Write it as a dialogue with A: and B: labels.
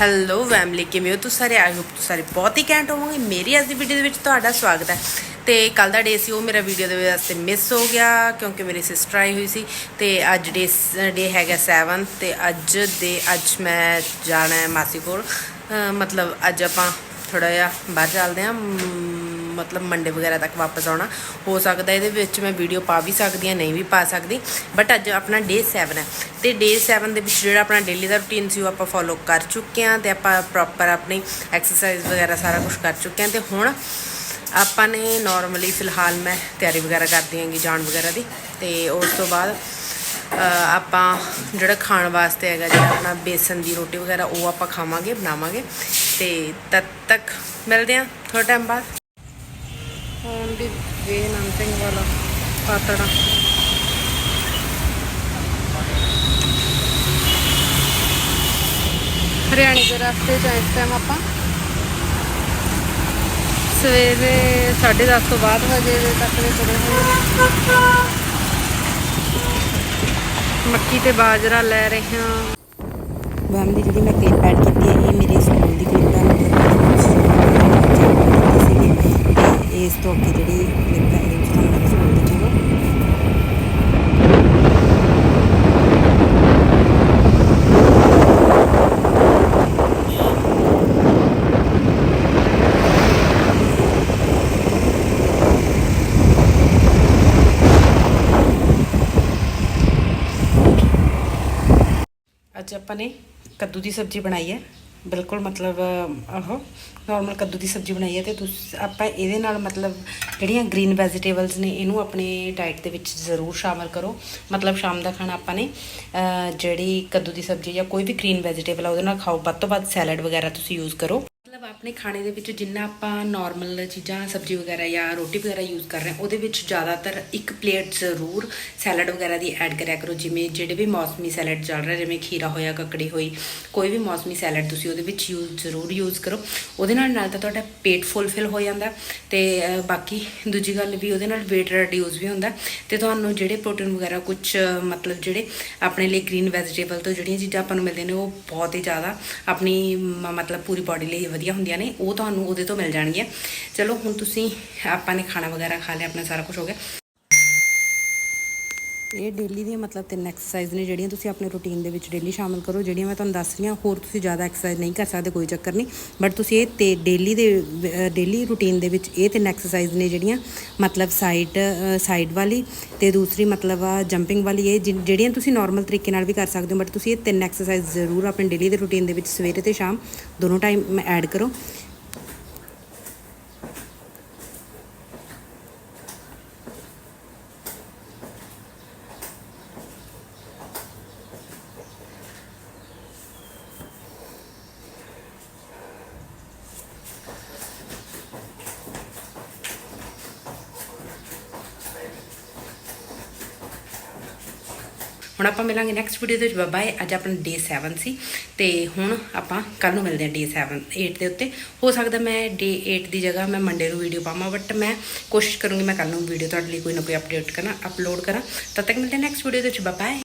A: Hello family ਕਿਵੇਂ ਹੋ? ਤੁਸੀਂ ਸਾਰੇ ਆਈ ਹੋਪ ਤੁਸੀਂ ਸਾਰੇ ਬਹੁਤ ਹੀ ਕੈਂਟ ਹੋਵੋਗੇ। ਮੇਰੀ ਅੱਜ ਦੀ ਵੀਡੀਓ ਦੇ ਵਿੱਚ ਤੁਹਾਡਾ ਸਵਾਗਤ ਹੈ। ਤੇ ਕੱਲ ਦਾ ਡੇ ਸੀ, ਉਹ ਮੇਰਾ ਵੀਡੀਓ ਦੇ ਵਾਸਤੇ ਮਿਸ ਹੋ ਗਿਆ, ਕਿਉਂਕਿ ਮੇਰੀ ਸਿਸਟਰ ਆਈ ਹੋਈ ਸੀ। ਤੇ ਅੱਜ ਡੇ ਡੇ ਹੈਗਾ 7 ਤੇ ਅੱਜ ਦੇ, ਅੱਜ ਮੈਂ ਜਾਣਾ ਹੈ ਮਾਸੀ ਕੋਲ। ਮਤਲਬ ਅੱਜ ਆਪਾਂ ਥੋੜਾ ਜਿਹਾ ਬਾਹਰ ਚੱਲਦੇ ਹਾਂ। ਮਤਲਬ ਮੰਡੇ ਵਗੈਰਾ ਤੱਕ ਵਾਪਸ ਆਉਣਾ। ਹੋ ਸਕਦਾ ਇਹਦੇ ਵਿੱਚ ਮੈਂ ਵੀਡੀਓ ਪਾ ਵੀ ਸਕਦੀ ਹਾਂ, ਨਹੀਂ ਵੀ ਪਾ ਸਕਦੀ। ਬਟ ਅੱਜ ਆਪਣਾ ਡੇ 7 ਹੈ। ਤੇ ਡੇ 7 ਦੇ ਵਿੱਚ ਜਿਹੜਾ ਆਪਣਾ ਡੇਲੀ ਦਾ ਰੂਟੀਨ ਸੀ, ਉਹ ਆਪਾਂ ਫੋਲੋ ਕਰ ਚੁੱਕੇ ਹਾਂ ਤੇ ਆਪਾਂ ਪ੍ਰੋਪਰ ਆਪਣੀ ਐਕਸਰਸਾਈਜ਼ ਵਗੈਰਾ ਸਾਰਾ ਕੁਝ ਕਰ ਚੁੱਕੇ ਹਾਂ। ਤੇ ਹੁਣ ਆਪਾਂ ਨੇ ਨਾਰਮਲੀ ਫਿਲਹਾਲ ਮੈਂ ਤਿਆਰੀ ਵਗੈਰਾ ਕਰਦੀ ਹਾਂਗੀ ਜਾਣ ਵਗੈਰਾ ਦੀ। ਤੇ ਉਸ ਤੋਂ ਬਾਅਦ ਆਪਾਂ ਜਿਹੜਾ ਖਾਣ ਵਾਸਤੇ ਹੈਗਾ, ਜਿਹੜਾ ਆਪਣਾ ਬੇਸਨ ਦੀ ਰੋਟੀ ਵਗੈਰਾ, ਉਹ ਆਪਾਂ ਖਾਵਾਂਗੇ, ਬਣਾਵਾਂਗੇ। ਤੇ ਤਦ ਤੱਕ ਮਿਲਦੇ ਹਾਂ। ਥੋੜਾ ਟਾਈਮ ਬਾਅਦ ਹੁਣ ਦੀ ਵੇ ਨੰਤਿੰਗ ਵਾਲਾ ਹਰਿਆਣੇ ਦੇ ਰਸਤੇ 'ਚ ਇਸ ਟਾਈਮ ਆਪਾਂ ਸਵੇਰੇ 10:30 ਤੋਂ ਬਾਅਦ ਵਜੇ ਦੇ ਤੱਕ ਦੇ ਤੁਰੇ ਹੋਏ ਮੱਕੀ ਤੇ ਬਾਜਰਾ ਲੈ ਰਹੇ ਹਾਂ
B: ਵੈਮ ਦੀ ਜਿਹੜੀ ਮੈਂ ਕਲਿੱਪ ਐਡ ਕੀਤੀ ਹੈ ਇਹ ਮੇਰੇ ਸਕੂਲ ਦੀ ਕਲਿੱਪ ਹੈ ਮਤਲਬ ਤੇ ਇਸ ਤੋਂ ਅੱਗੇ ਜਿਹੜੀ ਕਲਿੱਪ ਹੈ ਇਹਦੇ ਵਿੱਚ ਤੁਹਾਨੂੰ ਮੇਰੇ ਸਕੂਲ ਦੀ ਚਲੋ
A: ਅੱਜ ਆਪਾਂ ਨੇ ਕੱਦੂ ਦੀ ਸਬਜ਼ੀ ਬਣਾਈ ਹੈ। ਬਿਲਕੁਲ ਮਤਲਬ ਆਹੋ ਨਾਰਮਲ ਕੱਦੂ ਦੀ ਸਬਜ਼ੀ ਬਣਾਈ ਹੈ ਤੇ ਤੁਸੀਂ, ਆਪਾਂ ਇਹਦੇ ਨਾਲ ਮਤਲਬ ਜਿਹੜੀਆਂ ਗ੍ਰੀਨ ਵੈਜੀਟੇਬਲਸ ਨੇ, ਇਹਨੂੰ ਆਪਣੇ ਡਾਈਟ ਦੇ ਵਿੱਚ ਜ਼ਰੂਰ ਸ਼ਾਮਲ ਕਰੋ। ਮਤਲਬ ਸ਼ਾਮ ਦਾ ਖਾਣਾ ਆਪਾਂ ਨੇ ਜਿਹੜੀ ਕੱਦੂ ਦੀ ਸਬਜ਼ੀ ਜਾਂ ਕੋਈ ਵੀ ਗ੍ਰੀਨ ਵੈਜੀਟੇਬਲ ਆ, ਉਹਦੇ ਨਾਲ ਖਾਓ। ਵੱਧ ਤੋਂ ਵੱਧ ਸੈਲਡ ਵਗੈਰਾ ਤੁਸੀਂ ਯੂਜ਼ ਕਰੋ। ਆਪਣੇ ਖਾਣੇ ਦੇ ਵਿੱਚ ਜਿੰਨਾ ਆਪਾਂ ਨਾਰਮਲ ਚੀਜ਼ਾਂ, ਸਬਜ਼ੀ ਵਗੈਰਾ ਜਾਂ ਰੋਟੀ ਵਗੈਰਾ ਯੂਜ਼ ਕਰ ਰਹੇ ਹਾਂ, ਉਹਦੇ ਵਿੱਚ ਜ਼ਿਆਦਾਤਰ ਇੱਕ ਪਲੇਟ ਜ਼ਰੂਰ ਸੈਲਡ ਵਗੈਰਾ ਦੀ ਐਡ ਕਰਿਆ ਕਰੋ, ਜਿਵੇਂ ਜਿਹੜੇ ਵੀ ਮੌਸਮੀ ਸੈਲਡ ਚੱਲ ਰਿਹਾ, ਜਿਵੇਂ ਖੀਰਾ ਹੋਇਆ, ਕੱਕੜੀ ਹੋਈ, ਕੋਈ ਵੀ ਮੌਸਮੀ ਸੈਲਡ ਤੁਸੀਂ ਉਹਦੇ ਵਿੱਚ ਯੂਜ਼ ਜ਼ਰੂਰ ਯੂਜ਼ ਕਰੋ। ਉਹਦੇ ਨਾਲ ਨਾਲ ਤਾਂ ਤੁਹਾਡਾ ਪੇਟ ਫੁੱਲਫਿਲ ਹੋ ਜਾਂਦਾ ਤੇ ਬਾਕੀ ਦੂਜੀ ਗੱਲ ਵੀ ਉਹਦੇ ਨਾਲ weight reduce ਵੀ ਹੁੰਦਾ ਤੇ ਤੁਹਾਨੂੰ ਜਿਹੜੇ ਪ੍ਰੋਟੀਨ ਵਗੈਰਾ ਕੁਝ ਮਤਲਬ ਜਿਹੜੇ ਆਪਣੇ ਲਈ ਗ੍ਰੀਨ ਵੈਜੀਟੇਬਲ ਤੋਂ ਜਿਹੜੀਆਂ ਚੀਜ਼ਾਂ ਆਪਾਂ ਨੂੰ ਮਿਲਦੀਆਂ ਨੇ, ਉਹ ਬਹੁਤ ਹੀ ਜ਼ਿਆਦਾ ਆਪਣੀ, ਮ- ਮਤਲਬ ਪੂਰੀ ਬਾਡੀ ਲਈ ਵਧੀਆ ਹੁੰਦੀਆਂ ਨੇ, ਉਹ ਤੁਹਾਨੂੰ ਉਹਦੇ ਤੋਂ ਮਿਲ ਜਾਣਗੀਆਂ। ਚਲੋ ਹੁਣ ਤੁਸੀਂ, ਆਪਾਂ ਨੇ ਖਾਣਾ ਵਗੈਰਾ ਖਾ ਲਿਆ, ਆਪਣਾ ਸਾਰਾ ਕੁਝ ਹੋ ਗਿਆ।
B: ਇਹ ਡੇਲੀ ਦੀਆਂ ਮਤਲਬ ਤਿੰਨ ਐਕਸਰਸਾਈਜ਼ ਨੇ ਜਿਹੜੀਆਂ ਤੁਸੀਂ ਆਪਣੇ ਰੂਟੀਨ ਦੇ ਵਿੱਚ ਡੇਲੀ ਸ਼ਾਮਲ ਕਰੋ, ਜਿਹੜੀਆਂ ਮੈਂ ਤੁਹਾਨੂੰ ਦੱਸ ਰਹੀ ਹਾਂ, ਹੋਰ ਤੁਸੀਂ ਜ਼ਿਆਦਾ ਐਕਸਰਸਾਈਜ਼ ਨਹੀਂ ਕਰ ਸਕਦੇ, ਕੋਈ ਚੱਕਰ ਨਹੀਂ। ਬਟ ਤੁਸੀਂ ਇਹ ਤੇ ਡੇਲੀ ਦੇ ਡੇਲੀ ਰੂਟੀਨ ਦੇ ਵਿੱਚ ਇਹ ਤਿੰਨ ਐਕਸਰਸਾਈਜ਼ ਨੇ ਜਿਹੜੀਆਂ, ਮਤਲਬ ਸਾਈਡ ਸਾਈਡ ਵਾਲੀ ਤੇ ਦੂਸਰੀ ਮਤਲਬ ਆ ਜੰਪਿੰਗ ਵਾਲੀ ਇਹ ਜਿ- ਜਿਹੜੀਆਂ ਤੁਸੀਂ ਨਾਰਮਲ ਤਰੀਕੇ ਨਾਲ ਵੀ ਕਰ ਸਕਦੇ ਹੋ ਬਟ ਤੁਸੀਂ ਇਹ ਤਿੰਨ ਐਕਸਰਸਾਈਜ਼ ਜ਼ਰੂਰ ਆਪਣੇ ਡੇਲੀ ਦੇ ਰੂਟੀਨ ਦੇ ਵਿੱਚ ਸਵੇਰੇ ਤੇ ਸ਼ਾਮ ਦੋਨੋਂ ਟਾਈਮ ਐਡ ਕਰੋ।
A: ਹੁਣ ਆਪਾਂ ਮਿਲਾਂਗੇ ਨੈਕਸਟ ਵੀਡੀਓ ਦੇ ਵਿੱਚ। ਬਾਏ ਅੱਜ ਆਪਣਾ ਡੇ 7 ਸੀ ਤੇ ਹੁਣ ਆਪਾਂ ਕੱਲ ਨੂੰ ਮਿਲਦੇ ਹਾਂ ਡੇ 7 8 ਦੇ ਉੱਤੇ। ਹੋ ਸਕਦਾ ਮੈਂ ਡੇ 8 ਦੀ ਜਗ੍ਹਾ ਮੈਂ ਮੰਡੇ ਨੂੰ ਵੀਡੀਓ ਪਾਵਾਂ ਬਟ ਮੈਂ ਕੋਸ਼ਿਸ਼ ਕਰੂੰਗੀ ਮੈਂ ਕੱਲ ਨੂੰ ਵੀਡੀਓ ਤੁਹਾਡੇ ਲਈ ਕੋਈ ਨਾ ਕੋਈ ਅਪਡੇਟ ਕਰਾਂ ਅਪਲੋਡ ਕਰਾਂ। ਤਦ ਤੱਕ ਮਿਲਦੇ ਹਾਂ ਨੈਕਸਟ ਵੀਡੀਓ ਦੇ ਵਿੱਚ। ਬਾਏ